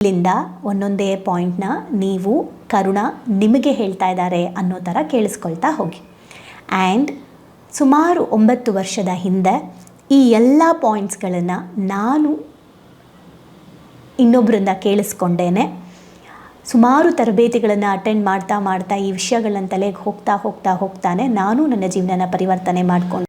ಇಲ್ಲಿಂದ ಒಂದೊಂದೇ ಪಾಯಿಂಟ್ನ ನೀವು ಕರುಣ ನಿಮಗೆ ಹೇಳ್ತಾ ಇದ್ದಾರೆ ಅನ್ನೋ ಥರ ಕೇಳಿಸ್ಕೊಳ್ತಾ ಹೋಗಿ. ಆ್ಯಂಡ್ ಸುಮಾರು ಒಂಬತ್ತು ವರ್ಷದ ಹಿಂದೆ ಈ ಎಲ್ಲ ಪಾಯಿಂಟ್ಸ್ಗಳನ್ನು ನಾನು ಇನ್ನೊಬ್ಬರಿಂದ ಕೇಳಿಸ್ಕೊಂಡೇನೆ. ಸುಮಾರು ತರಬೇತಿಗಳನ್ನು ಅಟೆಂಡ್ ಮಾಡ್ತಾ ಮಾಡ್ತಾ ಈ ವಿಷಯಗಳನ್ನ ತಲೆಗೆ ಹೋಗ್ತಾ ಹೋಗ್ತಾ ಹೋಗ್ತಾನೆ ನಾನು ನನ್ನ ಜೀವನನ ಪರಿವರ್ತನೆ ಮಾಡ್ಕೊಂಡು.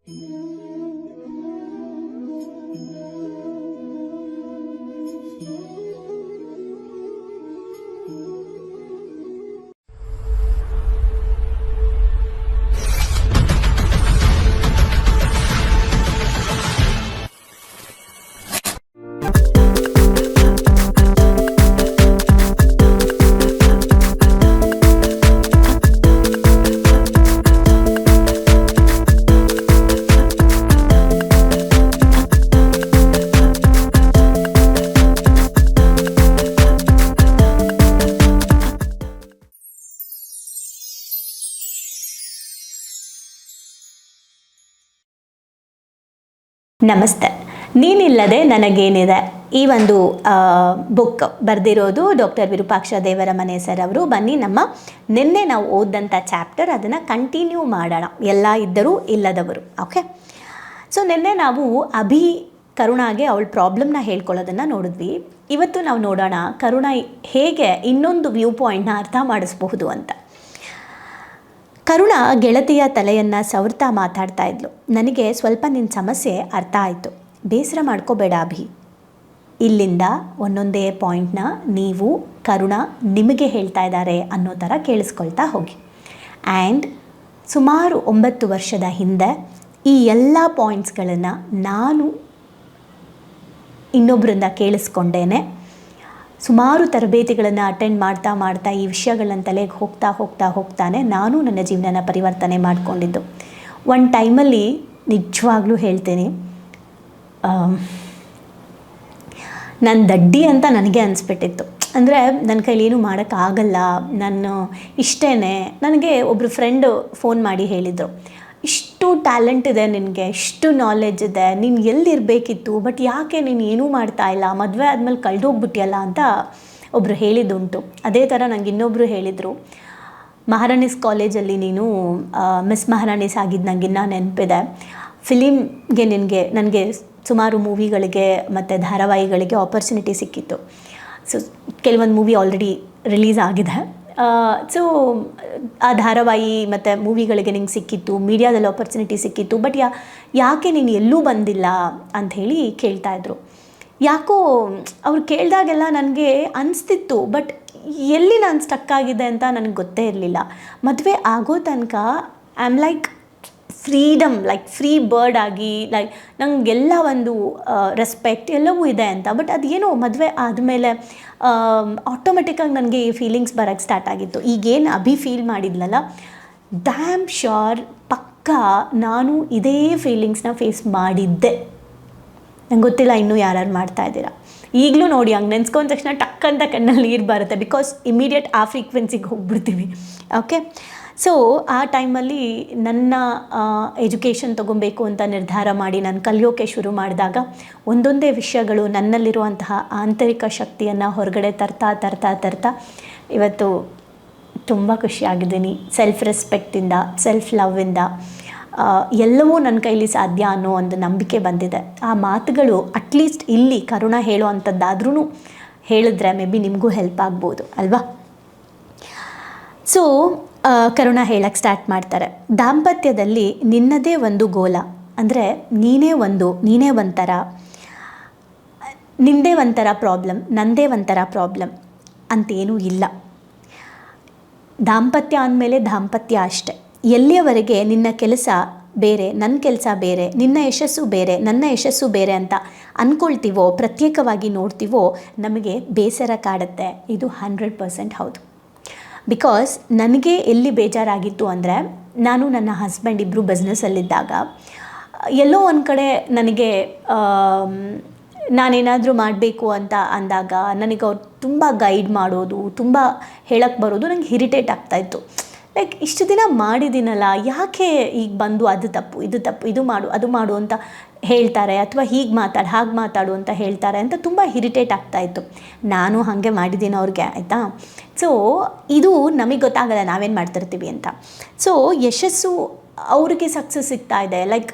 ನಮಸ್ತೆ. ನೀನಿಲ್ಲದೆ ನನಗೇನಿದೆ? ಈ ಒಂದು ಬುಕ್ ಬರೆದಿರೋದು ಡಾಕ್ಟರ್ ವಿರೂಪಾಕ್ಷ ದೇವರ ಮನೆ ಸರ್ ಅವರು. ಬನ್ನಿ ನಮ್ಮ ನಿನ್ನೆ ನಾವು ಓದಿದಂಥ ಚಾಪ್ಟರ್ ಅದನ್ನು ಕಂಟಿನ್ಯೂ ಮಾಡೋಣ. ಎಲ್ಲ ಇದ್ದರೂ ಇಲ್ಲದವರು. ಓಕೆ ಸೊ ನಿನ್ನೆ ನಾವು ಅಭಿ ಕರುಣಾಗೆ ಅವಳ ಪ್ರಾಬ್ಲಮ್ನ ಹೇಳ್ಕೊಳ್ಳೋದನ್ನು ನೋಡಿದ್ವಿ. ಇವತ್ತು ನಾವು ನೋಡೋಣ ಕರುಣ ಹೇಗೆ ಇನ್ನೊಂದು ವ್ಯೂ ಪಾಯಿಂಟ್ನ ಅರ್ಥ ಮಾಡಿಸ್ಬಹುದು ಅಂತ. ಕರುಣ ಗೆಳತಿಯ ತಲೆಯನ್ನು ಸವರ್ತಾ ಮಾತಾಡ್ತಾ ಇದ್ಲು. ನನಗೆ ಸ್ವಲ್ಪ ನಿನ್ನ ಸಮಸ್ಯೆ ಅರ್ಥ ಆಯಿತು. ಬೇಸರ ಮಾಡ್ಕೋಬೇಡ ಅಭಿ. ಇಲ್ಲಿಂದ ಒಂದೊಂದೇ ಪಾಯಿಂಟ್ನ ನೀವು, ಕರುಣ ನಿಮಗೆ ಹೇಳ್ತಾ ಇದ್ದಾರೆ ಅನ್ನೋ ಥರ ಕೇಳಿಸ್ಕೊಳ್ತಾ ಹೋಗಿ. ಆ್ಯಂಡ್ ಸುಮಾರು ಒಂಬತ್ತು ವರ್ಷದ ಹಿಂದೆ ಈ ಎಲ್ಲ ಪಾಯಿಂಟ್ಸ್ಗಳನ್ನು ನಾನು ಇನ್ನೊಬ್ಬರಿಂದ ಕೇಳಿಸ್ಕೊಂಡೇನೆ. ಸುಮಾರು ತರಬೇತಿಗಳನ್ನು ಅಟೆಂಡ್ ಮಾಡ್ತಾ ಮಾಡ್ತಾ ಈ ವಿಷಯಗಳನ್ನ ತಲೆಗೆ ಹೋಗ್ತಾ ಹೋಗ್ತಾ ಹೋಗ್ತಾನೆ ನಾನು ನನ್ನ ಜೀವನನ ಪರಿವರ್ತನೆ ಮಾಡಿಕೊಂಡಿದ್ದು. ಒಂದು ಟೈಮಲ್ಲಿ ನಿಜವಾಗ್ಲೂ ಹೇಳ್ತೇನೆ ನಾನು ದಡ್ಡಿ ಅಂತ ನನಗೆ ಅನಿಸ್ಬಿಟ್ಟಿತ್ತು. ಅಂದರೆ ನನ್ನ ಕೈಲಿ ಏನೂ ಮಾಡೋಕ್ಕಾಗಲ್ಲ ನಾನು ಇಷ್ಟೇ ನನಗೆ ಒಬ್ಬರು ಫ್ರೆಂಡು ಫೋನ್ ಮಾಡಿ ಹೇಳಿದರು, ಇಷ್ಟು ಟ್ಯಾಲೆಂಟ್ ಇದೆ ನಿನಗೆ, ಎಷ್ಟು ನಾಲೆಜ್ ಇದೆ, ನೀನು ಎಲ್ಲಿರಬೇಕಿತ್ತು ಬಟ್ ಯಾಕೆ ನೀನು ಏನೂ ಮಾಡ್ತಾ ಇಲ್ಲ, ಮದುವೆ ಆದಮೇಲೆ ಕಳೆದೋಗ್ಬಿಟ್ಟಿಯಲ್ಲ ಅಂತ ಒಬ್ಬರು ಹೇಳಿದ್ದುಂಟು. ಅದೇ ಥರ ನಂಗೆ ಇನ್ನೊಬ್ಬರು ಹೇಳಿದರು ಮಹಾರಾಣಿಸ್ ಕಾಲೇಜಲ್ಲಿ ನೀನು ಮಿಸ್ ಮಹಾರಾಣಿಸ್ ಆಗಿದ್ದು ನಂಗೆ ಇನ್ನೂ ನೆನಪಿದೆ. ಫಿಲಿಮ್ಗೆ ನಿನಗೆ, ನನಗೆ ಸುಮಾರು ಮೂವಿಗಳಿಗೆ ಮತ್ತು ಧಾರಾವಾಹಿಗಳಿಗೆ ಆಪರ್ಚುನಿಟಿ ಸಿಕ್ಕಿತ್ತು. ಸೊ ಕೆಲವೊಂದು ಮೂವಿ ಆಲ್ರೆಡಿ ರಿಲೀಸ್ ಆಗಿದೆ. ಸೊ ಆ ಧಾರಾವಾಹಿ ಮತ್ತು ಮೂವಿಗಳಿಗೆ ನಿಂಗೆ ಸಿಕ್ಕಿತ್ತು, ಮೀಡಿಯಾದಲ್ಲಿ ಆಪರ್ಚುನಿಟಿ ಸಿಕ್ಕಿತ್ತು ಬಟ್ ಯಾ, ಯಾಕೆ ನೀನು ಎಲ್ಲೂ ಬಂದಿಲ್ಲ ಅಂಥೇಳಿ ಕೇಳ್ತಾಯಿದ್ರು ಯಾಕೋ, ಅವ್ರು ಕೇಳಿದಾಗೆಲ್ಲ ನನಗೆ ಅನಿಸ್ತಿತ್ತು ಬಟ್ ಎಲ್ಲಿ ನಾನು ಸ್ಟಕ್ ಆಗಿದೆ ಅಂತ ನನಗೆ ಗೊತ್ತೇ ಇರಲಿಲ್ಲ. ಮದುವೆ ಆಗೋ ತನಕ I am like freedom like free bird ಆಗಿ ಲೈಕ್ ನನಗೆಲ್ಲ ಒಂದು ರೆಸ್ಪೆಕ್ಟ್ ಎಲ್ಲವೂ ಇದೆ ಅಂತ. ಬಟ್ ಅದೇನೋ ಮದುವೆ ಆದಮೇಲೆ ಆಟೋಮೆಟಿಕ್ಕಾಗಿ ನನಗೆ ಈ ಫೀಲಿಂಗ್ಸ್ ಬರೋಕ್ಕೆ ಸ್ಟಾರ್ಟ್ ಆಗಿತ್ತು. ಈಗೇನು ಅಭಿ ಫೀಲ್ ಮಾಡಿದ್ಲಲ್ಲ ಡ್ಯಾಮ್ ಶ್ಯೂರ್ ಪಕ್ಕಾ ನಾನು ಇದೇ ಫೀಲಿಂಗ್ಸ್ನ ಫೇಸ್ ಮಾಡಿದ್ದೆ. ನಂಗೆ ಗೊತ್ತಿಲ್ಲ ಇನ್ನೂ ಯಾರ್ಯಾರು ಮಾಡ್ತಾ ಇದ್ದೀರಾ. ಈಗಲೂ ನೋಡಿ, ಹಂಗೆ ನೆನ್ಸ್ಕೊಂಡ ತಕ್ಷಣ ಟಕ್ ಅಂತ ಕಣ್ಣಲ್ಲಿ ನೀರು ಬರುತ್ತೆ. ಬಿಕಾಸ್ ಇಮಿಡಿಯೇಟ್ ಆ ಫ್ರೀಕ್ವೆನ್ಸಿಗೆ ಹೋಗ್ಬಿಡ್ತೀವಿ. ಓಕೆ ಸೊ ಆ ಟೈಮಲ್ಲಿ ನನ್ನ ಎಜುಕೇಷನ್ ತೊಗೊಬೇಕು ಅಂತ ನಿರ್ಧಾರ ಮಾಡಿ ನಾನು ಕಲಿಯೋಕೆ ಶುರು ಮಾಡಿದಾಗ ಒಂದೊಂದೇ ವಿಷಯಗಳು ನನ್ನಲ್ಲಿರುವಂತಹ ಆಂತರಿಕ ಶಕ್ತಿಯನ್ನು ಹೊರಗಡೆ ತರ್ತಾ ತರ್ತಾ ತರ್ತಾ ಇವತ್ತು ತುಂಬ ಖುಷಿಯಾಗಿದ್ದೀನಿ ಸೆಲ್ಫ್ ರೆಸ್ಪೆಕ್ಟಿಂದ ಸೆಲ್ಫ್ ಲವ್ವಿಂದ ಎಲ್ಲವೂ ನನ್ನ ಕೈಲಿ ಸಾಧ್ಯ ಅನ್ನೋ ಒಂದು ನಂಬಿಕೆ ಬಂದಿದೆ. ಆ ಮಾತುಗಳು ಅಟ್ಲೀಸ್ಟ್ ಇಲ್ಲಿ ಕರುಣ ಹೇಳೋ ಅಂಥದ್ದಾದ್ರೂ ಹೇಳಿದ್ರೆ ಮೇ ಬಿ ನಿಮಗೂ ಹೆಲ್ಪ್ ಆಗ್ಬೋದು, ಅಲ್ವಾ? ಸೊ ಕರುಣ ಹೇಳಕ್ಕೆ ಸ್ಟಾರ್ಟ್ ಮಾಡ್ತಾರೆ. ದಾಂಪತ್ಯದಲ್ಲಿ ನಿನ್ನದೇ ಒಂದು ಗೋಲ. ಅಂದರೆ ನೀನೇ ಒಂದು, ನೀನೇ ಒಂಥರ, ನಿಂದೇ ಒಂಥರ ಪ್ರಾಬ್ಲಮ್ ನಂದೇ ಒಂಥರ ಪ್ರಾಬ್ಲಮ್ ಅಂತೇನೂ ಇಲ್ಲ. ದಾಂಪತ್ಯ ಅಂದಮೇಲೆ ದಾಂಪತ್ಯ ಅಷ್ಟೆ. ಎಲ್ಲಿಯವರೆಗೆ ನಿನ್ನ ಕೆಲಸ ಬೇರೆ ನನ್ನ ಕೆಲಸ ಬೇರೆ, ನಿನ್ನ ಯಶಸ್ಸು ಬೇರೆ, ನನ್ನ ಯಶಸ್ಸು ಬೇರೆ ಅಂತ ಅಂದ್ಕೊಳ್ತೀವೋ ಪ್ರತ್ಯೇಕವಾಗಿ ನೋಡ್ತೀವೋ, ನಮಗೆ ಬೇಸರ ಕಾಡುತ್ತೆ. ಇದು ಹಂಡ್ರೆಡ್ ಪರ್ಸೆಂಟ್ ಹೌದು. ಬಿಕಾಸ್ ನನಗೆ ಎಲ್ಲಿ ಬೇಜಾರಾಗಿತ್ತು ಅಂದರೆ, ನಾನು ನನ್ನ ಹಸ್ಬೆಂಡ್ ಇಬ್ಬರು ಬಿಸ್ನೆಸ್ಸಲ್ಲಿದ್ದಾಗ ಎಲ್ಲೋ ಒಂದು ಕಡೆ ನನಗೆ ನಾನೇನಾದರೂ ಮಾಡಬೇಕು ಅಂತ ಅಂದಾಗ ನನಗೆ ಅವ್ರು ತುಂಬ ಗೈಡ್ ಮಾಡೋದು, ತುಂಬ ಹೇಳಕ್ಕೆ ಬರೋದು ನಂಗೆ ಹಿರಿಟೇಟ್ ಆಗ್ತಾಯಿತ್ತು ಲೈಕ್ ಇಷ್ಟು ದಿನ ಮಾಡಿದ್ದೀನಲ್ಲ, ಯಾಕೆ ಈಗ ಬಂದು ಅದು ತಪ್ಪು, ಇದು ತಪ್ಪು, ಇದು ಮಾಡು, ಅದು ಮಾಡು ಅಂತ ಹೇಳ್ತಾರೆ ಅಥವಾ ಹೀಗೆ ಮಾತಾಡು, ಹಾಗೆ ಮಾತಾಡು ಅಂತ ಹೇಳ್ತಾರೆ ಅಂತ ತುಂಬ ಇರಿಟೇಟ್ ಆಗ್ತಾಯಿತ್ತು ನಾನು ಹಾಗೆ ಮಾಡಿದ್ದೀನಿ ಅವ್ರಿಗೆ, ಆಯಿತಾ? ಸೊ ಇದು ನಮಗೆ ಗೊತ್ತಾಗಲ್ಲ, ನಾವೇನು ಮಾಡ್ತಿರ್ತೀವಿ ಅಂತ. ಸೊ ಯಶಸ್ಸು ಅವ್ರಿಗೆ ಸಕ್ಸಸ್ ಸಿಗ್ತಾ ಇದೆ. ಲೈಕ್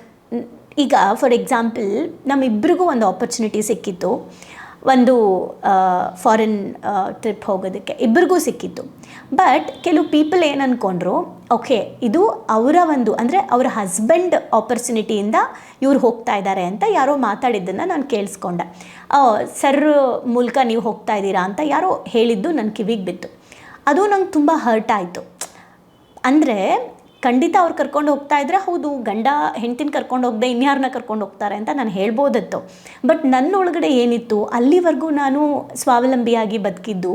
ಈಗ ಫಾರ್ ಎಕ್ಸಾಂಪಲ್ ನಮ್ಮಿಬ್ಬರಿಗೂ ಒಂದು ಆಪರ್ಚುನಿಟಿ ಸಿಕ್ಕಿತ್ತು. ಒಂದು ಫಾರಿನ್ ಟ್ರಿಪ್ ಹೋಗೋದಕ್ಕೆ. ಇಬ್ಬರಿಗೂ ಸಿಕ್ಕಿತ್ತು. ಬಟ್ ಕೆಲವು ಪೀಪಲ್ ಏನು ಅಂದ್ಕೊಂಡ್ರು ಓಕೆ ಇದು ಅವರ ಒಂದು, ಅಂದರೆ ಅವರ ಹಸ್ಬೆಂಡ್ ಆಪರ್ಚುನಿಟಿಯಿಂದ ಇವ್ರು ಹೋಗ್ತಾ ಇದ್ದಾರೆ ಅಂತ ಯಾರೋ ಮಾತಾಡಿದ್ದನ್ನು ನಾನು ಕೇಳಿಸ್ಕೊಂಡೆ. ಸರ್, ಮೂಲಕ ನೀವು ಹೋಗ್ತಾ ಇದ್ದೀರಾ? ಅಂತ ಯಾರೋ ಹೇಳಿದ್ದು ನನ್ನ ಕಿವಿಗೆ ಬಿತ್ತು. ಅದು ನಂಗೆ ತುಂಬ ಹರ್ಟ್ ಆಯಿತು. ಅಂದರೆ ಖಂಡಿತ ಅವ್ರು ಕರ್ಕೊಂಡು ಹೋಗ್ತಾ ಇದ್ರೆ, ಹೌದು, ಗಂಡ ಹೆಂಡ್ತಿನ ಕರ್ಕೊಂಡು ಹೋಗದೆ ಇನ್ಯಾರನ್ನ ಕರ್ಕೊಂಡು ಹೋಗ್ತಾರೆ ಅಂತ ನಾನು ಹೇಳ್ಬೋದಿತ್ತು. ಬಟ್ ನನ್ನ ಒಳಗಡೆ ಏನಿತ್ತು, ಅಲ್ಲಿವರೆಗೂ ನಾನು ಸ್ವಾವಲಂಬಿಯಾಗಿ ಬದುಕಿದ್ದು,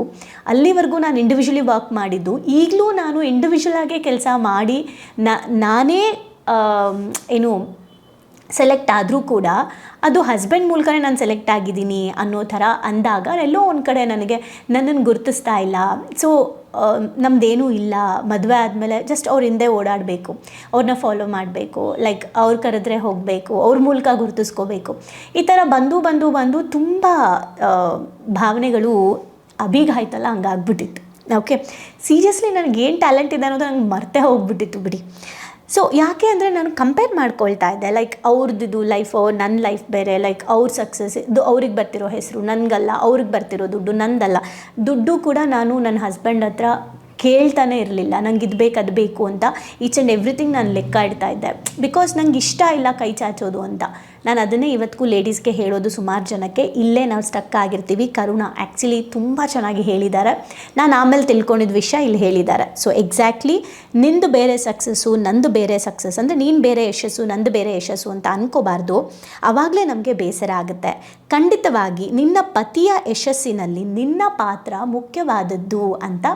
ಅಲ್ಲಿವರೆಗೂ ನಾನು ಇಂಡಿವಿಜುವಲಿ ವರ್ಕ್ ಮಾಡಿದ್ದು, ಈಗಲೂ ನಾನು ಇಂಡಿವಿಜುವಲ್ ಆಗೇ ಕೆಲಸ ಮಾಡಿ ನಾನೇ ಏನು ಸೆಲೆಕ್ಟ್ ಆದರೂ ಕೂಡ ಅದು ಹಸ್ಬೆಂಡ್ ಮೂಲಕನೇ ನಾನು ಸೆಲೆಕ್ಟ್ ಆಗಿದ್ದೀನಿ ಅನ್ನೋ ಥರ ಅಂದಾಗ ಎಲ್ಲೋ ಒಂದು ಕಡೆ ನನಗೆ ನನ್ನನ್ನು ಗುರುತಿಸ್ತಾ ಇಲ್ಲ. ಸೊ ನಮ್ಮದೇನೂ ಇಲ್ಲ. ಮದುವೆ ಆದಮೇಲೆ ಜಸ್ಟ್ ಅವ್ರ ಹಿಂದೆ ಓಡಾಡಬೇಕು. ಅವ್ರನ್ನ ಫಾಲೋ ಮಾಡಬೇಕು. ಲೈಕ್ ಅವ್ರು ಕರೆದ್ರೆ ಹೋಗಬೇಕು. ಅವ್ರ ಮೂಲಕ ಗುರುತಿಸ್ಕೋಬೇಕು. ಈ ಥರ ಬಂದು ಬಂದು ಬಂದು ತುಂಬ ಭಾವನೆಗಳು ಅಭಿಗಾಯ್ತಲ್ಲ ಹಂಗಾಗ್ಬಿಟ್ಟಿತ್ತು. ಓಕೆ ಸೀರಿಯಸ್ಲಿ ನನಗೆ ಏನು ಟ್ಯಾಲೆಂಟ್ ಇದೆ ಅನ್ನೋದು ನಂಗೆ ಮರ್ತೇ ಹೋಗ್ಬಿಟ್ಟಿತ್ತು ಬಿಡಿ. ಸೊ ಯಾಕೆ ಅಂದರೆ ನಾನು ಕಂಪೇರ್ ಮಾಡ್ಕೊಳ್ತಾ ಇದ್ದೆ. ಲೈಕ್ ಅವ್ರದ್ದು ಲೈಫು ನನ್ನ ಲೈಫ್ ಬೇರೆ. ಲೈಕ್ ಅವ್ರ ಸಕ್ಸಸ್ ಇದು ಅವ್ರಿಗೆ ಬರ್ತಿರೋ ಹೆಸರು, ನನಗಲ್ಲ. ಅವ್ರಿಗೆ ಬರ್ತಿರೋ ದುಡ್ಡು, ನಂದಲ್ಲ. ದುಡ್ಡು ಕೂಡ ನಾನು ನನ್ನ ಹಸ್ಬೆಂಡ್ ಹತ್ರ ಕೇಳ್ತಾನೆ ಇರಲಿಲ್ಲ. ನಂಗೆ ಇದು ಬೇಕು, ಅದು ಬೇಕು ಅಂತ. ಈಚ್ ಆ್ಯಂಡ್ ಎವ್ರಿಥಿಂಗ್ ನಾನು ಲೆಕ್ಕ ಇಡ್ತಾ ಇದ್ದೆ. ಬಿಕಾಸ್ ನಂಗೆ ಇಷ್ಟ ಇಲ್ಲ ಕೈ ಚಾಚೋದು ಅಂತ. ನಾನು ಅದನ್ನೇ ಇವತ್ತಿಗೂ ಲೇಡೀಸ್ಗೆ ಹೇಳೋದು ಸುಮಾರು ಜನಕ್ಕೆ. ಇಲ್ಲೇ ನಾವು ಸ್ಟಕ್ ಆಗಿರ್ತೀವಿ. ಕರುಣ ಆ್ಯಕ್ಚುಲಿ ತುಂಬ ಚೆನ್ನಾಗಿ ಹೇಳಿದ್ದಾರೆ. ನಾನು ಆಮೇಲೆ ತಿಳ್ಕೊಂಡಿದ್ದ ವಿಷಯ ಇಲ್ಲಿ ಹೇಳಿದ್ದಾರೆ. ಸೊ ಎಕ್ಸಾಕ್ಟ್ಲಿ ನಿಂದು ಬೇರೆ ಸಕ್ಸಸ್ಸು ನಂದು ಬೇರೆ ಸಕ್ಸಸ್ ಅಂದರೆ ನೀನು ಬೇರೆ ಯಶಸ್ಸು, ನಂದು ಬೇರೆ ಯಶಸ್ಸು ಅಂತ ಅನ್ಕೋಬಾರ್ದು. ಆವಾಗಲೇ ನಮಗೆ ಬೇಸರ ಆಗುತ್ತೆ. ಖಂಡಿತವಾಗಿ ನಿನ್ನ ಪತಿಯ ಯಶಸ್ಸಿನಲ್ಲಿ ನಿನ್ನ ಪಾತ್ರ ಮುಖ್ಯವಾದದ್ದು ಅಂತ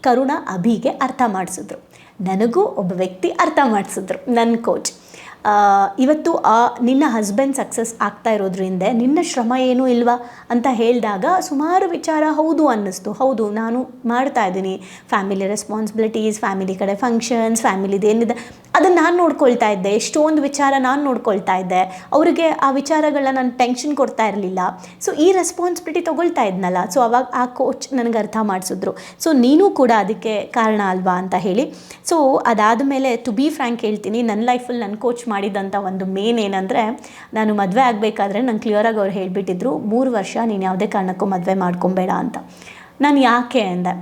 ಕರುಣ ಅಭಿಗೆ ಅರ್ಥ ಮಾಡಿಸಿದ್ರು. ನನಗೂ ಒಬ್ಬ ವ್ಯಕ್ತಿ ಅರ್ಥ ಮಾಡಿಸಿದ್ರು ನನ್ನ ಕೋಚ್ ಇವತ್ತು ಆ, ನಿನ್ನ ಹಸ್ಬೆಂಡ್ ಸಕ್ಸಸ್ ಆಗ್ತಾ ಇರೋದ್ರಿಂದ ನಿನ್ನ ಶ್ರಮ ಏನೂ ಇಲ್ವಾ ಅಂತ ಹೇಳಿದಾಗ ಸುಮಾರು ವಿಚಾರ ಹೌದು ಅನ್ನಿಸ್ತು. ಹೌದು, ನಾನು ಮಾಡ್ತಾ ಇದ್ದೀನಿ. ಫ್ಯಾಮಿಲಿ ರೆಸ್ಪಾನ್ಸಿಬಿಲಿಟೀಸ್ ಫ್ಯಾಮಿಲಿ ಕಡೆ ಫಂಕ್ಷನ್ಸ್ ಫ್ಯಾಮಿಲಿದು ಏನಿದೆ, ಅದನ್ನು ನಾನು ನೋಡ್ಕೊಳ್ತಾ ಇದ್ದೆ. ಎಷ್ಟೊಂದು ವಿಚಾರ ನಾನು ನೋಡ್ಕೊಳ್ತಾ ಇದ್ದೆ. ಅವರಿಗೆ ಆ ವಿಚಾರಗಳನ್ನ ನಾನು ಟೆನ್ಷನ್ ಕೊಡ್ತಾ ಇರಲಿಲ್ಲ. ಸೊ ಈ ರೆಸ್ಪಾನ್ಸಿಬಿಲಿಟಿ ತೊಗೊಳ್ತಾ ಇದ್ನಲ್ಲ. ಸೊ ಅವಾಗ ಆ ಕೋಚ್ ನನಗೆ ಅರ್ಥ ಮಾಡಿಸಿದ್ರು. ಸೊ ನೀನು ಕೂಡ ಅದಕ್ಕೆ ಕಾರಣ ಅಲ್ವಾ ಅಂತ ಹೇಳಿ. ಸೊ ಅದಾದ ಮೇಲೆ ಟು ಬಿ ಫ್ರ್ಯಾಂಕ್ ಹೇಳ್ತೀನಿ ನನ್ನ ಲೈಫಲ್ಲಿ ನನ್ನ ಕೋಚ್ ಮಾಡಿದಂಥ ಒಂದು ಮೇನ್ ಏನಂದರೆ, ನಾನು ಮದುವೆ ಆಗಬೇಕಾದ್ರೆ ನಂಗೆ ಕ್ಲಿಯರಾಗಿ ಅವ್ರು ಹೇಳಿಬಿಟ್ಟಿದ್ರು, ಮೂರು ವರ್ಷ ನೀನು ಯಾವುದೇ ಕಾರಣಕ್ಕೂ ಮದುವೆ ಮಾಡ್ಕೊಬೇಡ ಅಂತ. ನಾನು ಯಾಕೆ ಅಂದೆ?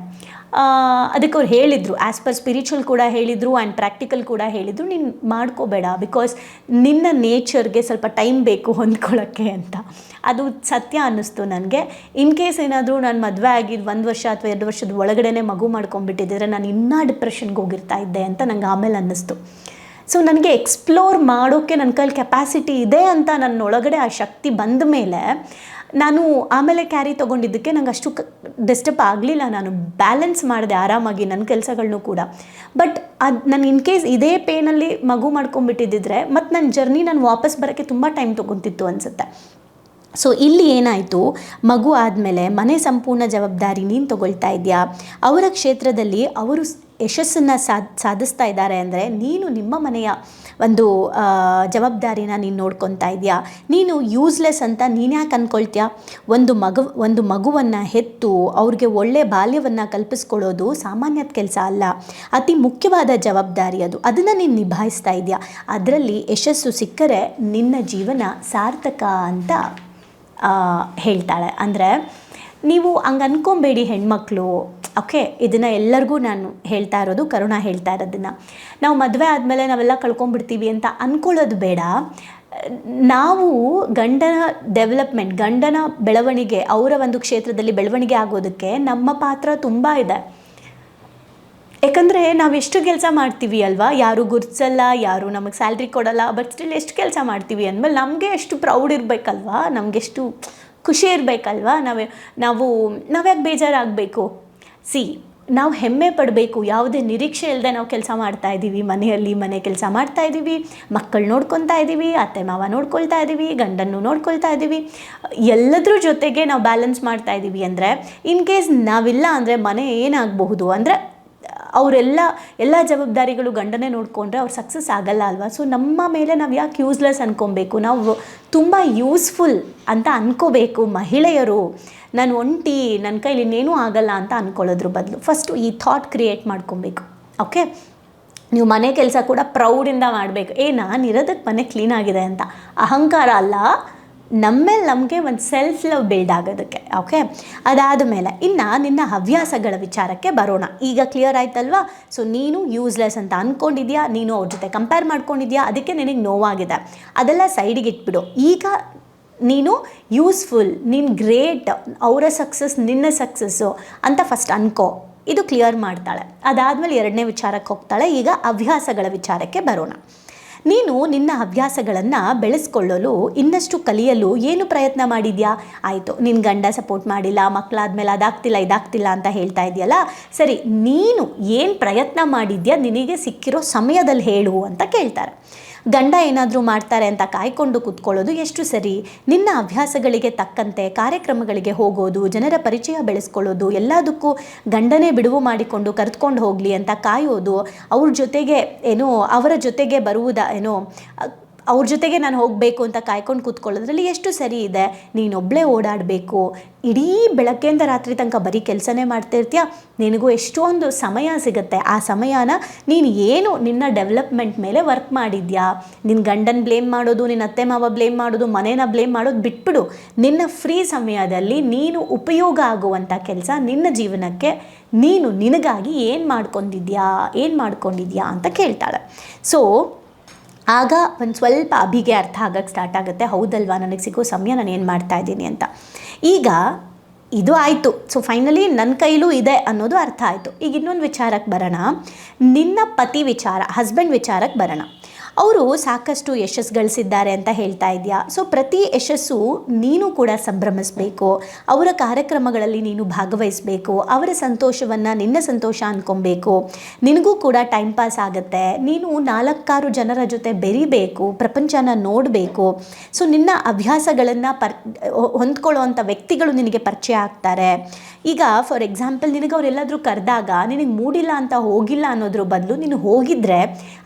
ಅದಕ್ಕೆ ಅವ್ರು ಹೇಳಿದರು ಆ್ಯಸ್ ಪರ್ ಸ್ಪಿರಿಚುವಲ್ ಕೂಡ ಹೇಳಿದರು ಆ್ಯಂಡ್ ಪ್ರಾಕ್ಟಿಕಲ್ ಕೂಡ ಹೇಳಿದರು, ನೀನು ಮಾಡ್ಕೋಬೇಡ ಬಿಕಾಸ್ ನಿನ್ನ ನೇಚರ್ಗೆ ಸ್ವಲ್ಪ ಟೈಮ್ ಬೇಕು ಹೊಂದ್ಕೊಳ್ಳೋಕ್ಕೆ ಅಂತ. ಅದು ಸತ್ಯ ಅನ್ನಿಸ್ತು ನನಗೆ. ಇನ್ ಕೇಸ್ ಏನಾದರೂ ನಾನು ಮದುವೆ ಆಗಿದ್ದು ಒಂದು ವರ್ಷ ಅಥವಾ ಎರಡು ವರ್ಷದ ಒಳಗಡೆ ಮಗು ಮಾಡ್ಕೊಂಡ್ಬಿಟ್ಟಿದ್ದರೆ ನಾನು ಇನ್ನೂ ಡಿಪ್ರೆಷನ್ಗೆ ಹೋಗಿರ್ತಾ ಇದ್ದೆ ಅಂತ ನಂಗೆ ಆಮೇಲೆ ಅನ್ನಿಸ್ತು. ಸೊ ನನಗೆ ಎಕ್ಸ್ಪ್ಲೋರ್ ಮಾಡೋಕ್ಕೆ ನನ್ನ ಕೈಲಿ ಕೆಪಾಸಿಟಿ ಇದೆ ಅಂತ ನನ್ನ ಒಳಗಡೆ ಆ ಶಕ್ತಿ ಬಂದ ಮೇಲೆ ನಾನು ಆಮೇಲೆ ಕ್ಯಾರಿ ತೊಗೊಂಡಿದ್ದಕ್ಕೆ ನಂಗೆ ಅಷ್ಟು ಡಿಸ್ಟರ್ಬ್ ಆಗಲಿಲ್ಲ. ನಾನು ಬ್ಯಾಲೆನ್ಸ್ ಮಾಡಿದೆ ಆರಾಮಾಗಿ ನನ್ನ ಕೆಲಸಗಳನ್ನೂ ಕೂಡ. ಬಟ್ ಅದು ನನ್ನ ಇನ್ ಕೇಸ್ ಇದೇ ಪೇನಲ್ಲಿ ಮಗು ಮಾಡ್ಕೊಂಡ್ಬಿಟ್ಟಿದ್ದಿದ್ರೆ ಮತ್ತು ನನ್ನ ಜರ್ನಿ ನಾನು ವಾಪಸ್ ಬರೋಕ್ಕೆ ತುಂಬ ಟೈಮ್ ತೊಗೊತಿತ್ತು ಅನಿಸುತ್ತೆ. ಸೊ ಇಲ್ಲಿ ಏನಾಯಿತು? ಮಗು ಆದಮೇಲೆ ಮನೆ ಸಂಪೂರ್ಣ ಜವಾಬ್ದಾರಿ ನೀನು ತಗೊಳ್ತಾ ಇದೆಯಾ? ಅವರ ಕ್ಷೇತ್ರದಲ್ಲಿ ಅವರು ಯಶಸ್ಸನ್ನು ಸಾಧ್ ಸಾಧಿಸ್ತಾ ಇದ್ದಾರೆ ಅಂದರೆ ನೀನು ನಿಮ್ಮ ಮನೆಯ ಒಂದು ಜವಾಬ್ದಾರಿನ ನೀನು ನೋಡ್ಕೊತಾ ಇದೆಯಾ ನೀನು ಯೂಸ್ಲೆಸ್ ಅಂತ ನೀನು ಯಾಕೆ ಅಂದ್ಕೊಳ್ತೀಯಾ ಒಂದು ಮಗು, ಒಂದು ಮಗುವನ್ನು ಹೆತ್ತು ಅವ್ರಿಗೆ ಒಳ್ಳೆ ಬಾಲ್ಯವನ್ನು ಕಲ್ಪಿಸ್ಕೊಳ್ಳೋದು ಸಾಮಾನ್ಯದ ಕೆಲಸ ಅಲ್ಲ. ಅತಿ ಮುಖ್ಯವಾದ ಜವಾಬ್ದಾರಿ ಅದು. ಅದನ್ನು ನೀನು ನಿಭಾಯಿಸ್ತಾ ಇದೆಯಾ ಅದರಲ್ಲಿ ಯಶಸ್ಸು ಸಿಕ್ಕರೆ ನಿನ್ನ ಜೀವನ ಸಾರ್ಥಕ ಅಂತ ಹೇಳ್ತಾಳೆ. ಅಂದರೆ ನೀವು ಹಂಗೆ ಅನ್ಕೊಬೇಡಿ ಹೆಣ್ಮಕ್ಳು. ಓಕೆ ಇದನ್ನು ಎಲ್ಲರಿಗೂ ನಾನು ಹೇಳ್ತಾ ಇರೋದು, ಕರುಣ ಹೇಳ್ತಾ ಇರೋದನ್ನು. ನಾವು ಮದುವೆ ಆದಮೇಲೆ ನಾವೆಲ್ಲ ಕಳ್ಕೊಂಡ್ಬಿಡ್ತೀವಿ ಅಂತ ಅಂದ್ಕೊಳ್ಳೋದು ಬೇಡ. ನಾವು ಗಂಡನ ಡೆವಲಪ್ಮೆಂಟ್ ಗಂಡನ ಬೆಳವಣಿಗೆ, ಅವರ ಒಂದು ಕ್ಷೇತ್ರದಲ್ಲಿ ಬೆಳವಣಿಗೆ ಆಗೋದಕ್ಕೆ ನಮ್ಮ ಪಾತ್ರ ತುಂಬ ಇದೆ. ಯಾಕಂದರೆ ನಾವು ಎಷ್ಟು ಕೆಲಸ ಮಾಡ್ತೀವಿ ಅಲ್ವಾ? ಯಾರು ಗುರ್ತಿಸಲ್ಲ ಯಾರು ನಮಗೆ ಸ್ಯಾಲ್ರಿ ಕೊಡಲ್ಲ ಬಟ್ ಸ್ಟಿಲ್ ಎಷ್ಟು ಕೆಲಸ ಮಾಡ್ತೀವಿ ಅಂದಮೇಲೆ ನಮಗೆ ಎಷ್ಟು ಪ್ರೌಡ್ ಇರಬೇಕಲ್ವಾ? ನಮಗೆಷ್ಟು ಖುಷಿ ಇರಬೇಕಲ್ವಾ? ನಾವು ನಾವು, ನಾವ್ಯಾಕೆ ಬೇಜಾರಾಗಬೇಕು? ಸಿ, ನಾವು ಹೆಮ್ಮೆ ಪಡಬೇಕು. ಯಾವುದೇ ನಿರೀಕ್ಷೆ ಇಲ್ಲದೆ ನಾವು ಕೆಲಸ ಮಾಡ್ತಾ ಇದ್ದೀವಿ ಮನೆಯಲ್ಲಿ ಮನೆ ಕೆಲಸ ಮಾಡ್ತಾ ಇದ್ದೀವಿ ಮಕ್ಕಳು ನೋಡ್ಕೊತಾ ಇದ್ದೀವಿ ಅತ್ತೆ ಮಾವ ನೋಡ್ಕೊಳ್ತಾ ಇದ್ದೀವಿ ಗಂಡನ್ನು ನೋಡ್ಕೊಳ್ತಾ ಇದ್ದೀವಿ ಎಲ್ಲದ್ರ ಜೊತೆಗೆ ನಾವು ಬ್ಯಾಲೆನ್ಸ್ ಮಾಡ್ತಾ ಇದ್ದೀವಿ ಅಂದರೆ ಇನ್ ಕೇಸ್ ನಾವಿಲ್ಲ ಅಂದರೆ ಮನೆ ಏನಾಗಬಹುದು? ಅಂದರೆ ಅವರೆಲ್ಲ, ಎಲ್ಲ ಜವಾಬ್ದಾರಿಗಳು ಗಂಡನೇ ನೋಡಿಕೊಂಡ್ರೆ ಅವ್ರು ಸಕ್ಸಸ್ ಆಗಲ್ಲ ಅಲ್ವಾ? ಸೊ ನಮ್ಮ ಮೇಲೆ ನಾವು ಯಾಕೆ ಯೂಸ್ಲೆಸ್ ಅನ್ಕೊಬೇಕು? ನಾವು ತುಂಬ ಯೂಸ್ಫುಲ್ ಅಂತ ಅನ್ಕೋಬೇಕು ಮಹಿಳೆಯರು. ನಾನು ಒಂಟಿ ನನ್ನ ಕೈಲಿ ಇನ್ನೇನೂ ಆಗಲ್ಲ ಅಂತ ಅಂದ್ಕೊಳ್ಳೋದ್ರ ಬದಲು. ಫಸ್ಟು ಈ ಥಾಟ್ ಕ್ರಿಯೇಟ್ ಮಾಡ್ಕೊಬೇಕು. ಓಕೆ ನೀವು ಮನೆ ಕೆಲಸ ಕೂಡ ಪ್ರೌಡಿಂದ ಮಾಡಬೇಕು. ಏ, ನಾನು ಇರೋದಕ್ಕೆ ಮನೆ ಕ್ಲೀನ್ ಆಗಿದೆ ಅಂತ. ಅಹಂಕಾರ ಅಲ್ಲ. ನಮ್ಮೇಲೆ ನಮಗೆ ಒಂದು ಸೆಲ್ಫ್ ಲವ್ ಬಿಲ್ಡ್ ಆಗೋದಕ್ಕೆ ಓಕೆ ಅದಾದ ಮೇಲೆ ಇನ್ನು ನಿನ್ನ ಹವ್ಯಾಸಗಳ ವಿಚಾರಕ್ಕೆ ಬರೋಣ. ಈಗ ಕ್ಲಿಯರ್ ಆಯ್ತಲ್ವಾ? ಸೊ ನೀನು ಯೂಸ್ಲೆಸ್ ಅಂತ ಅಂದ್ಕೊಂಡಿದ್ಯಾ ನೀನು ಅವ್ರ ಜೊತೆ ಕಂಪೇರ್ ಮಾಡ್ಕೊಂಡಿದ್ಯಾ? ಅದಕ್ಕೆ ನಿನಗೆ ನೋವಾಗಿದೆ. ಅದೆಲ್ಲ ಸೈಡಿಗೆ ಇಟ್ಬಿಡು. ಈಗ ನೀನು ಯೂಸ್ಫುಲ್ ನೀನು ಗ್ರೇಟ್ ಅವರ ಸಕ್ಸಸ್ ನಿನ್ನ ಸಕ್ಸಸ್ಸು ಅಂತ ಫಸ್ಟ್ ಅನ್ಕೋ. ಇದು ಕ್ಲಿಯರ್ ಮಾಡ್ತಾಳೆ. ಅದಾದಮೇಲೆ ಎರಡನೇ ವಿಚಾರಕ್ಕೆ ಹೋಗ್ತಾಳೆ. ಈಗ ಹವ್ಯಾಸಗಳ ವಿಚಾರಕ್ಕೆ ಬರೋಣ. ನೀನು ನಿನ್ನ ಹವ್ಯಾಸಗಳನ್ನು ಬೆಳೆಸ್ಕೊಳ್ಳಲು ಇನ್ನಷ್ಟು ಕಲಿಯಲು ಏನು ಪ್ರಯತ್ನ ಮಾಡಿದ್ಯಾ? ಆಯಿತು ನಿನ್ನ ಗಂಡ ಸಪೋರ್ಟ್ ಮಾಡಿಲ್ಲ ಮಕ್ಕಳಾದ್ಮೇಲೆ ಅದಾಗ್ತಿಲ್ಲ, ಇದಾಗ್ತಿಲ್ಲ ಅಂತ ಹೇಳ್ತಾ ಇದೆಯಲ್ಲ? ಸರಿ, ನೀನು ಏನು ಪ್ರಯತ್ನ ಮಾಡಿದ್ಯಾ? ನಿನಗೆ ಸಿಕ್ಕಿರೋ ಸಮಯದಲ್ಲಿ ಹೇಳು ಅಂತ ಕೇಳ್ತಾರೆ. ಗಂಡ ಏನಾದರೂ ಮಾಡ್ತಾರೆ ಅಂತ ಕಾಯ್ಕೊಂಡು ಕೂತ್ಕೊಳ್ಳೋದು ಎಷ್ಟು ಸರಿ? ನಿನ್ನ ಅಭ್ಯಾಸಗಳಿಗೆ ತಕ್ಕಂತೆ ಕಾರ್ಯಕ್ರಮಗಳಿಗೆ ಹೋಗೋದು, ಜನರ ಪರಿಚಯ ಬೆಳೆಸ್ಕೊಳ್ಳೋದು, ಎಲ್ಲದಕ್ಕೂ ಗಂಡನೇ ಬಿಡುವು ಮಾಡಿಕೊಂಡು ಕರೆದುಕೊಂಡು ಹೋಗಲಿ ಅಂತ ಕಾಯೋದು, ಅವ್ರ ಜೊತೆಗೆ ಏನೋ, ಅವರ ಜೊತೆಗೆ ಬರುವುದ ಏನೋ ಅವ್ರ ಜೊತೆಗೆ ನಾನು ಹೋಗಬೇಕು ಅಂತ ಕಾಯ್ಕೊಂಡು ಕೂತ್ಕೊಳ್ಳೋದ್ರಲ್ಲಿ ಎಷ್ಟು ಸರಿ ಇದೆ. ನೀನೊಬ್ಬಳೇ ಓಡಾಡಬೇಕು. ಇಡೀ ಬೆಳಗ್ಗೆಯಿಂದ ರಾತ್ರಿ ತನಕ ಬರೀ ಕೆಲಸನೇ ಮಾಡ್ತಿರ್ತೀಯ ನಿನಗೂ ಎಷ್ಟೊಂದು ಸಮಯ ಸಿಗುತ್ತೆ. ಆ ಸಮಯನ ನೀನು ಏನು ನಿನ್ನ ಡೆವಲಪ್ಮೆಂಟ್ ಮೇಲೆ ವರ್ಕ್ ಮಾಡಿದ್ಯಾ? ನಿನ್ನ ಗಂಡನ ಬ್ಲೇಮ್ ಮಾಡೋದು ನಿನ್ನ ಅತ್ತೆ ಮಾವ ಬ್ಲೇಮ್ ಮಾಡೋದು, ಮನೇನ ಬ್ಲೇಮ್ ಮಾಡೋದು ಬಿಟ್ಬಿಡು. ನಿನ್ನ ಫ್ರೀ ಸಮಯದಲ್ಲಿ ನೀನು ಉಪಯೋಗ ಆಗುವಂಥ ಕೆಲಸ ನಿನ್ನ ಜೀವನಕ್ಕೆ ನೀನು ನಿನಗಾಗಿ ಏನು ಮಾಡ್ಕೊಂಡಿದ್ಯಾ? ಏನು ಮಾಡ್ಕೊಂಡಿದ್ಯಾ ಅಂತ ಕೇಳ್ತಾಳೆ. ಸೊ ಆಗ ಒಂದು ಸ್ವಲ್ಪ ಅಭಿಗೆ ಅರ್ಥ ಆಗೋಕ್ಕೆ ಸ್ಟಾರ್ಟ್ ಆಗುತ್ತೆ. ಹೌದಲ್ವಾ? ನನಗೆ ಸಿಗೋ ಸಮಯ ನಾನು ಏನು ಮಾಡ್ತಾ ಇದ್ದೀನಿ ಅಂತ. ಈಗ ಇದು ಆಯಿತು. ಸೊ ಫೈನಲಿ ನನ್ನ ಕೈಲೂ ಇದೆ ಅನ್ನೋದು ಅರ್ಥ ಆಯಿತು. ಈಗ ಇನ್ನೊಂದು ವಿಚಾರಕ್ಕೆ ಬರೋಣ. ನಿನ್ನ ಪತಿ ವಿಚಾರ ಹಸ್ಬೆಂಡ್ ವಿಚಾರಕ್ಕೆ ಬರೋಣ. ಅವರು ಸಾಕಷ್ಟು ಯಶಸ್ಸು ಗಳಿಸಿದ್ದಾರೆ ಅಂತ ಹೇಳ್ತಾ ಇದೆಯಾ? ಸೊ ಪ್ರತಿ ಯಶಸ್ಸು ನೀನು ಕೂಡ ಸಂಭ್ರಮಿಸಬೇಕು. ಅವರ ಕಾರ್ಯಕ್ರಮಗಳಲ್ಲಿ ನೀನು ಭಾಗವಹಿಸಬೇಕು. ಅವರ ಸಂತೋಷವನ್ನು ನಿನ್ನ ಸಂತೋಷ ಅಂದ್ಕೊಬೇಕು ನಿನಗೂ ಕೂಡ ಟೈಮ್ ಪಾಸ್ ಆಗುತ್ತೆ. ನೀನು ನಾಲ್ಕಾರು ಜನರ ಜೊತೆ ಬೆರಿಬೇಕು, ಪ್ರಪಂಚನ ನೋಡಬೇಕು. ಸೊ ನಿನ್ನ ಅಭ್ಯಾಸಗಳನ್ನು ಪರ್ ಹೊಂದ್ಕೊಳ್ಳುವಂಥ ವ್ಯಕ್ತಿಗಳು ನಿನಗೆ ಪರಿಚಯ ಆಗ್ತಾರೆ. ಈಗ ಫಾರ್ ಎಕ್ಸಾಂಪಲ್ ನಿನಗೆ ಅವರೆಲ್ಲಾದರೂ ಕರೆದಾಗ, ನಿನಗೆ ಮೂಡಿಲ್ಲ ಅಂತ ಹೋಗಿಲ್ಲ ಅನ್ನೋದ್ರ ಬದಲು ನೀನು ಹೋಗಿದ್ರೆ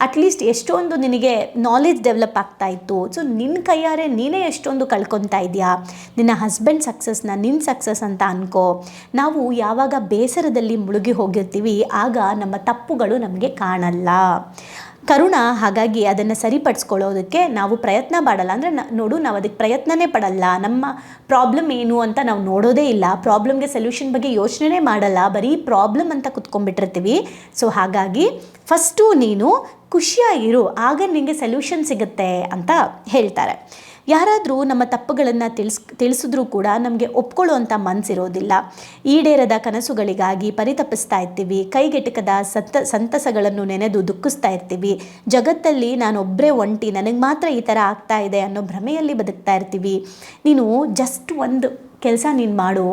ಅಟ್ಲೀಸ್ಟ್ ಎಷ್ಟೊಂದು ನಿನಗೆ ನಾಲೆಜ್ ಡೆವಲಪ್ ಆಗ್ತಾ ಇತ್ತು. ಸೊ ನಿನ್ನ ಕೈಯಾರೆ ನೀನೇ ಎಷ್ಟೊಂದು ಕಳ್ಕೊತಾ ಇದೆಯಾ? ನಿನ್ನ ಹಸ್ಬೆಂಡ್ ಸಕ್ಸಸ್ನ ನಿನ್ನ ಸಕ್ಸಸ್ ಅಂತ ಅನ್ಕೋ. ನಾವು ಯಾವಾಗ ಬೇಸರದಲ್ಲಿ ಮುಳುಗಿ ಹೋಗಿರ್ತೀವಿ, ಆಗ ನಮ್ಮ ತಪ್ಪುಗಳು ನಮಗೆ ಕಾಣಲ್ಲ. ಕರುಣ ಹಾಗಾಗಿ ಅದನ್ನು ಸರಿಪಡಿಸ್ಕೊಳ್ಳೋದಕ್ಕೆ ನಾವು ಪ್ರಯತ್ನ ಮಾಡಲ್ಲ. ಅಂದರೆ ನೋಡು, ನಾವು ಅದಕ್ಕೆ ಪ್ರಯತ್ನನೇ ಪಡಲ್ಲ. ನಮ್ಮ ಪ್ರಾಬ್ಲಮ್ ಏನು ಅಂತ ನಾವು ನೋಡೋದೇ ಇಲ್ಲ. ಪ್ರಾಬ್ಲಮ್ಗೆ ಸೊಲ್ಯೂಷನ್ ಬಗ್ಗೆ ಯೋಚನೆ ಮಾಡಲ್ಲ. ಬರೀ ಪ್ರಾಬ್ಲಮ್ ಅಂತ ಕುತ್ಕೊಂಡ್ಬಿಟ್ಟಿರ್ತೀವಿ. ಸೊ ಹಾಗಾಗಿ ಫಸ್ಟು ನೀನು ಖುಷಿಯಾಗಿರು, ಆಗ ನಿಮಗೆ ಸೊಲ್ಯೂಷನ್ ಸಿಗುತ್ತೆ ಅಂತ ಹೇಳ್ತಾರೆ. ಯಾರಾದರೂ ನಮ್ಮ ತಪ್ಪುಗಳನ್ನು ತಿಳಿಸ್, ತಿಳಿಸಿದ್ರೂ ಕೂಡ ನಮಗೆ ಒಪ್ಕೊಳ್ಳುವಂಥ ಮನಸ್ಸಿರೋದಿಲ್ಲ ಈಡೇರದ ಕನಸುಗಳಿಗಾಗಿ ಪರಿತಪಿಸ್ತಾ ಇರ್ತೀವಿ, ಕೈಗೆಟಕದ ಸತ್ತ, ಸಂತಸಗಳನ್ನು ನೆನೆದು ದುಃಖಿಸ್ತಾ ಇರ್ತೀವಿ. ಜಗತ್ತಲ್ಲಿ ನಾನೊಬ್ಬರೇ ಒಂಟಿ, ನನಗೆ ಮಾತ್ರ ಈ ಥರ ಆಗ್ತಾ ಇದೆ ಅನ್ನೋ ಭ್ರಮೆಯಲ್ಲಿ ಬದುಕ್ತಾ ಇರ್ತೀವಿ. ನೀನು ಜಸ್ಟ್ ಒಂದು ಕೆಲಸ ನೀನು ಮಾಡು